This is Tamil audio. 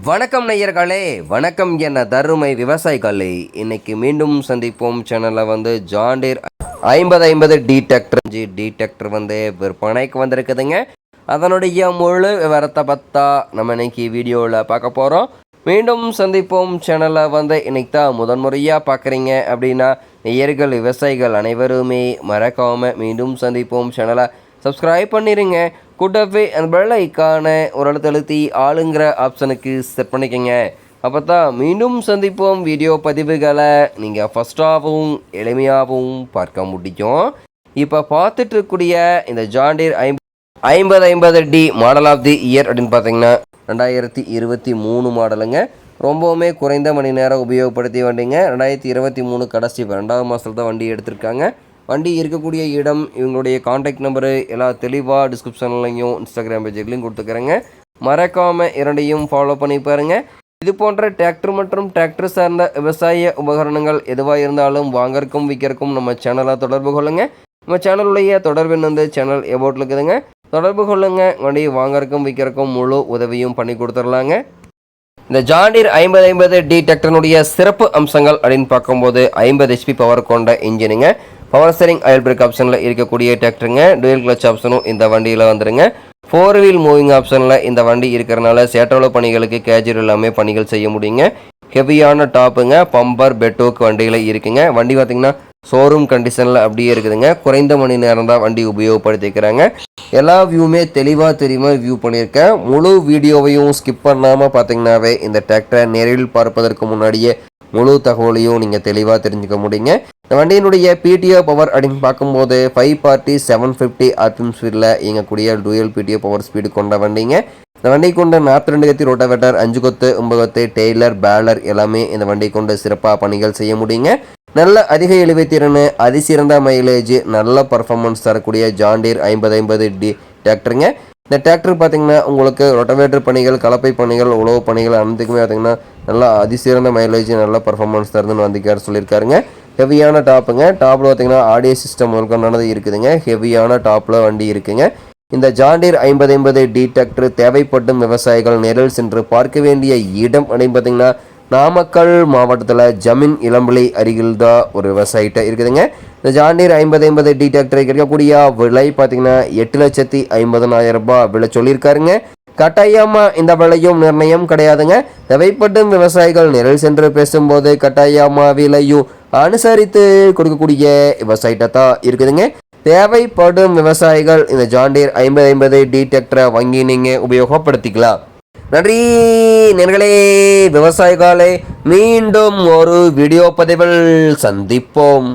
வணக்கம் நேயர்களே வணக்கம் என்ன தருமை விவசாயிகளே இன்னைக்கு மீண்டும் சந்திப்போம். சேனலில் வந்து ஜாண்டீர் ஐம்பது ஐம்பது டி டிராக்டர் டி டிராக்டர் வந்து விற்பனைக்கு வந்திருக்குதுங்க. அதனுடைய முழு விவரத்தை பார்த்தா நம்ம இன்னைக்கு வீடியோவில் பார்க்க போகிறோம் மீண்டும் சந்திப்போம். சேனலை வந்து இன்னைக்கு தான் முதன்முறையாக பார்க்குறீங்க அப்படின்னா நேயர்கள் விவசாயிகள் அனைவருமே மறக்காமல் மீண்டும் சந்திப்போம். சேனலை சப்ஸ்கிரைப் பண்ணிடுங்க கூட்டவே அந்த பெல் ஐக்கான ஒரு இடத்த அழுத்தி ஆளுங்கிற ஆப்ஷனுக்கு செட் பண்ணிக்கோங்க. அப்போ தான் மீண்டும் சந்திப்போம் வீடியோ பதிவுகளை. நீங்கள் ஃபஸ்ட்டாகவும் எளிமையாகவும் பார்க்க முடியும். இப்போ பார்த்துட்டு இருக்கக்கூடிய இந்த ஜாண்டீர் ஐம் ஐம்பது ஐம்பது D model of the year அப்படின்னு பார்த்தீங்கன்னா ரெண்டாயிரத்தி இருபத்தி மூணு மாடலுங்க ரொம்பவுமே குறைந்த மணி நேரம் உபயோகப்படுத்திய வண்டிங்க. ரெண்டாயிரத்தி இருபத்தி மூணு கடைசி ரெண்டாவது மாதத்தில் தான் வண்டி எடுத்திருக்காங்க. வண்டி இருக்கக்கூடிய இடம் இவங்களுடைய காண்டாக்ட் நம்பரு எல்லாம் தெளிவாக டிஸ்கிரிப்ஷன்லையும் இன்ஸ்டாகிராம் பேஜ்லையும் கொடுத்துக்கிறேங்க. மறக்காமல் இரண்டையும் ஃபாலோ பண்ணி பாருங்க. இது போன்ற டிராக்டர் மற்றும் டிராக்டர் சார்ந்த விவசாய உபகரணங்கள் எதுவாக இருந்தாலும் வாங்கறக்கும் விற்கிறக்கும் நம்ம சேனலாக தொடர்பு கொள்ளுங்க. நம்ம சேனலுடைய தொடர்பு வந்து சேனல் எபோட்டில் இருக்குதுங்க. தொடர்பு கொள்ளுங்க. வண்டி வாங்கறக்கும் விற்கிறக்கும் முழு உதவியும் பண்ணி கொடுத்துர்லாங்க இந்த ஜாண்டீர் ஐம்பது ஐம்பது டி டிராக்டர்னுடைய சிறப்பு அம்சங்கள் அப்படின்னு பார்க்கும்போது ஐம்பது ஹெச்பி பவர் கொண்ட இன்ஜினுங்க பவர் ஸ்டேரிங் ஆயில் பிரேக் ஆப்ஷனில் இருக்கக்கூடிய டிராக்டருங்க டுவெல் கிளச் ஆப்ஷனும் இந்த வண்டியில் வந்துடுங்க ஃபோர் வீல் மூவிங் ஆப்ஷனில் இந்த வண்டி இருக்கிறனால சேட்டோல பணிகளுக்கு கேஜர் எல்லாமே பணிகள் செய்ய முடியுங்க. ஹெவியான டாப்புங்க பம்பர் பெட்டோக் வண்டியில் இருக்குங்க. வண்டி பார்த்தீங்கன்னா ஷோரூம் கண்டிஷனில் அப்படியே இருக்குதுங்க. குறைந்த மணி நேரம் தான் வண்டி உபயோகப்படுத்திக்கிறாங்க. எல்லா வியூவுமே தெளிவாக தெரியுமா வியூ பண்ணியிருக்கேன். முழு வீடியோவையும் ஸ்கிப் பண்ணாமல் பார்த்தீங்கன்னாவே இந்த டிராக்டரை நேரில் பார்ப்பதற்கு முன்னாடியே முழு தகவலையும் நீங்கள் தெளிவாக தெரிஞ்சுக்க முடியுங்க. இந்த வண்டியினுடைய பிடிஓ பவர் அப்படின்னு பார்க்கும்போது five forty seven fifty RPM ஸ்பீடில் இயங்கக்கூடிய டூயல் பிடிஓ பவர் ஸ்பீடு கொண்ட வண்டிங்க. இந்த வண்டி கொண்டு நாற்பத்தி ரெண்டு கத்தி ரோட்டாவேட்டர் அஞ்சு கொத்து ஒன்பது கொத்து டெய்லர் பேலர் எல்லாமே இந்த வண்டி கொண்டு சிறப்பாக பணிகள் செய்ய முடியுங்க. நல்ல அதிக இழுவை திறன் அதிசிறந்த மைலேஜ் நல்ல பர்ஃபார்மன்ஸ் தரக்கூடிய ஜாண்டீர் ஐம்பது ஐம்பது டி டிராக்டருங்க இந்த டிராக்டர் பார்த்தீங்கன்னா உங்களுக்கு ரொட்டவேட்டர் பணிகள் கலப்பை பணிகள் உழவு பணிகள் அனைத்துக்குமே பார்த்தீங்கன்னா நல்லா அதிசிறந்த மைலேஜ் நல்ல பர்ஃபார்மன்ஸ் தருதுன்னு வந்திக்கார் சொல்லியிருக்காருங்க. ஹெவியான டாப்புங்க டாப்பில் பார்த்தீங்கன்னா ஆடியோ சிஸ்டம் முதற்கொண்டானது இருக்குதுங்க. ஹெவியான டாப்பில் வண்டி இருக்குங்க. இந்த ஜாண்டீர் ஐம்பது ஐம்பது டி தேவைப்படும் விவசாயிகள் நேரில் சென்று பார்க்க வேண்டிய இடம் அப்படின்னு பார்த்தீங்கன்னா நாமக்கல் மாவட்டத்தில் ஜமீன் இளம்பிள்ளை அருகில் தான் ஒரு விவசாயிட்ட இருக்குதுங்க. இந்த ஜாண்டீர் ஐம்பது ஐம்பது டி கிடைக்கக்கூடிய விலை பார்த்தீங்கன்னா எட்டு லட்சத்தி ஐம்பதனாயிரம் ரூபாய் விலை சொல்லியிருக்காருங்க. கட்டாயமாக இந்த விலையும் நிர்ணயம் கிடையாதுங்க. தேவைப்படும் விவசாயிகள் நிரல் சென்று பேசும்போது கட்டாயமாக விலையும் அனுசரித்து கொடுக்கக்கூடிய விவசாயிட்ட தான் இருக்குதுங்க. தேவைப்படும் விவசாயிகள் இந்த ஜாண்டீர் ஐம்பது ஐம்பது டி டிராக்டரை வாங்கி நீங்கள் உபயோகப்படுத்திக்கலாம். நன்றி நேர்களே. விவசாயிகளே மீண்டும் ஒரு வீடியோ பதிவில் சந்திப்போம்.